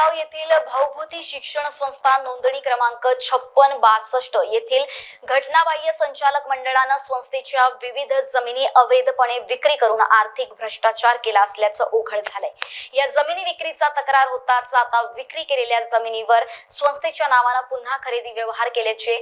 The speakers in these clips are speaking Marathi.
जळगाव येथील भाऊभूती शिक्षण संस्था नोंदणी क्रमांक छप्पन बासष्ट येथील घटनाबाह्य संचालक मंडळानं संस्थेच्या विविध जमिनी अवैधपणे विक्री करून आर्थिक भ्रष्टाचार केला असल्याचं उघड झालंय. या जमिनी विक्रीचा तक्रार होताच आता विक्री केलेल्या जमिनीवर संस्थेच्या नावानं पुन्हा खरेदी व्यवहार केल्याचे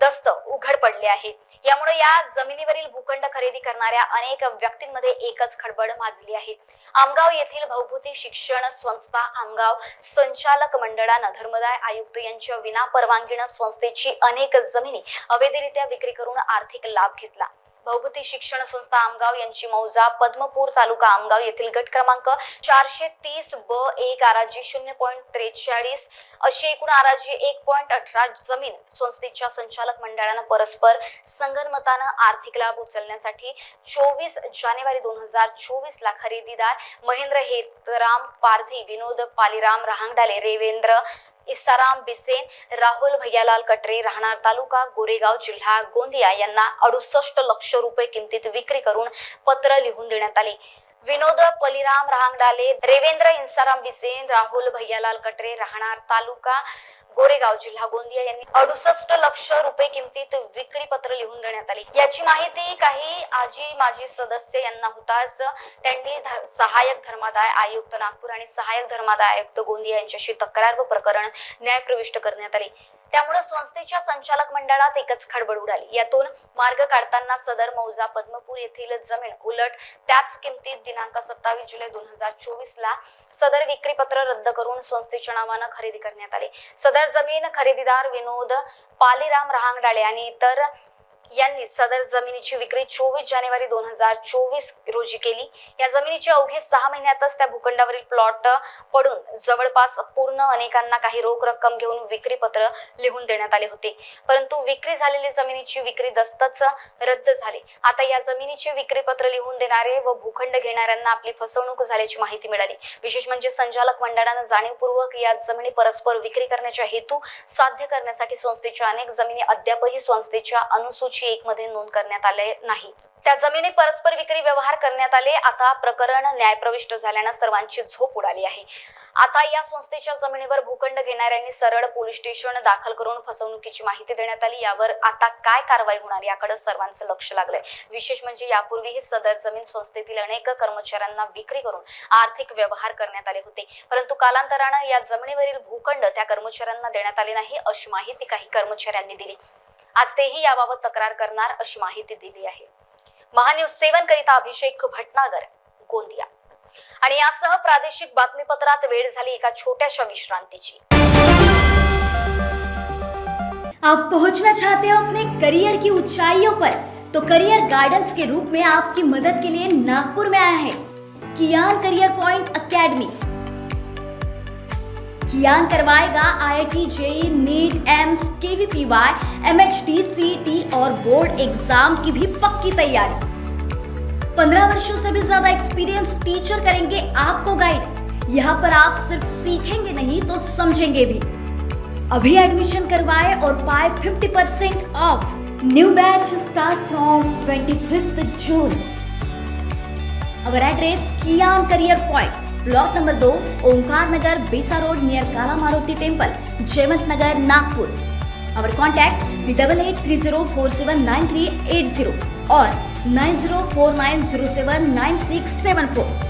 दस्त उघड पडले आहे. यामुळे या जमिनीवरील भूखंड खरेदी करणाऱ्या अनेक व्यक्तींमध्ये एकच खडबड माजली आहे. आमगाव येथील भाऊभूती शिक्षण संस्था आमगाव संचालक मंडळानं धर्मदाय आयुक्त यांच्या विना परवानगीनं संस्थेची अनेक जमिनी अवैधरित्या विक्री करून आर्थिक लाभ घेतला. भाऊभूती शिक्षण संस्था आमगाव यांची मौजा पद्मपूर तालुका आमगाव येथील गट क्रमांक चारशे तीस ब एक आराजी शून्य पॉईंट त्रेचाळीस अशी एकूण आराजी एक पॉईंट अठरा जमीन संस्थेच्या संचालक मंडळानं परस्पर संगनमतानं आर्थिक लाभ उचलण्यासाठी चोवीस जानेवारी दोन हजार चोवीस ला खरेदीदार महेंद्र हेतराम पारधी विनोद पालीराम रहांगडाले रेवेंद्र इसाराम बिसेन राहुल भैयालाल कटरे राहणार तालुका गोरेगाव जिल्हा गोंदिया यांना अडुसष्ट लक्ष रुपये किमतीत विक्री करून पत्र लिहून देण्यात आले. विनोद पलिराम रहांगडाले रेवेंद्र इन्साराम बिसेन राहुल भैयालाल कटरे राहणार तालुका गोरेगाव जिल्हा गोंदिया यांनी अडुसष्ट लक्ष रुपये किमतीत विक्री पत्र लिहून देण्यात आली. याची माहिती काही आजी माजी सदस्य यांना होताच त्यांनी धर- सहाय्यक धर्मादाय आयुक्त नागपूर आणि सहाय्यक धर्मादाय आयुक्त गोंदिया यांच्याशी तक्रार व प्रकरण न्यायप्रविष्ट करण्यात आले. त्यामुळे संस्थेच्या संचालक मंडळात एकच खडबड उडाली. यातून मार्ग काढताना सदर मौजा पद्मपूर येथील जमीन उलट त्याच किमतीत दिनांक सत्तावीस जुलै दोन हजार चोवीस ला सदर विक्री पत्र रद्द करून संस्थेच्या नावानं खरेदी करण्यात आले. सदर जमीन खरेदीदार विनोद पालीराम रहांगडाळे आणि इतर यांनी सदर जमिनीची विक्री चोवीस जानेवारी दोन हजार चोवीस रोजी केली. या जमिनीच्या अवघे सहा महिन्यातच त्या भूखंडावरील प्लॉट पडून जवळपास पूर्ण अनेकांना काही रोख रक्कम घेऊन विक्रीपत्र लिहून देण्यात आले होते. परंतु विक्री झालेली जमिनीची विक्री दस्तच रद्द झाली. आता या जमिनीचे विक्रीपत्र लिहून देणारे व भूखंड घेणाऱ्यांना आपली फसवणूक झाल्याची माहिती मिळाली. विशेष म्हणजे संचालक मंडळानं जाणीवपूर्वक या जमिनी परस्पर विक्री करण्याचा हेतू साध्य करण्यासाठी संस्थेच्या अनेक जमिनी अद्यापही संस्थेच्या दोनशे एक मध्ये नोंद करण्यात आले नाही. त्या जमिनी परस्पर विक्री व्यवहार करण्यात आले. आता प्रकरण न्यायप्रविष्ट झाल्यानं सर्वांची झोप उडाली आहे. आता या संस्थेच्या जमिनीवर भूखंड घेणाऱ्यांनी सरळ पोलीस स्टेशन दाखल करून फसवणुकीची माहिती देण्यात आली. यावर आता काय कारवाई होणार याकडे सर्वांचं लक्ष लागलंय. विशेष म्हणजे यापूर्वीही सदर जमीन संस्थेतील अनेक कर्मचाऱ्यांना विक्री करून आर्थिक व्यवहार करण्यात आले होते. परंतु कालांतरानं या जमिनीवरील भूखंड त्या कर्मचाऱ्यांना देण्यात आले नाही अशी माहिती काही कर्मचाऱ्यांनी दिली. आज तेही याबाबत तक्रार करणार अशी माहिती दिली आहे. महान्यूज सेवन करिता अभिषेक भटनागर गोंदिया. आणि यासह प्रादेशिक बातमीपत्रात वेळ झाली एका छोट्याशा विश्रांतीची. आप पहुंचना चाहते हो अपने करियर की ऊंचाइयों पर तो करियर गाइडेंस के रूप में आपकी मदद के लिए नागपुर में आया है। Kiyan career point academy. Kiyan करवाएगा IIT JEE NEET AIIMS KVPY MHT CET और बोर्ड एग्ज़ाम की भी पक्की तैयारी। पंद्रह वर्षों से भी ज़्यादा एक्सपीरियंस टीचर करेंगे आपको गाइड। यहाँ पर आप सिर्फ़ सीखेंगे नहीं तो समझेंगे भी। अभी एडमिशन करवाए और पाए 50% percent off. New batch start from 25th June. Our address Kiyan career point block number though Omkar Nagar Besa road near Kala Maruti temple Jaywant Nagar Nagpur. Our contact double eight three zero four seven nine three eight zero और nine zero four nine zero seven nine six seven four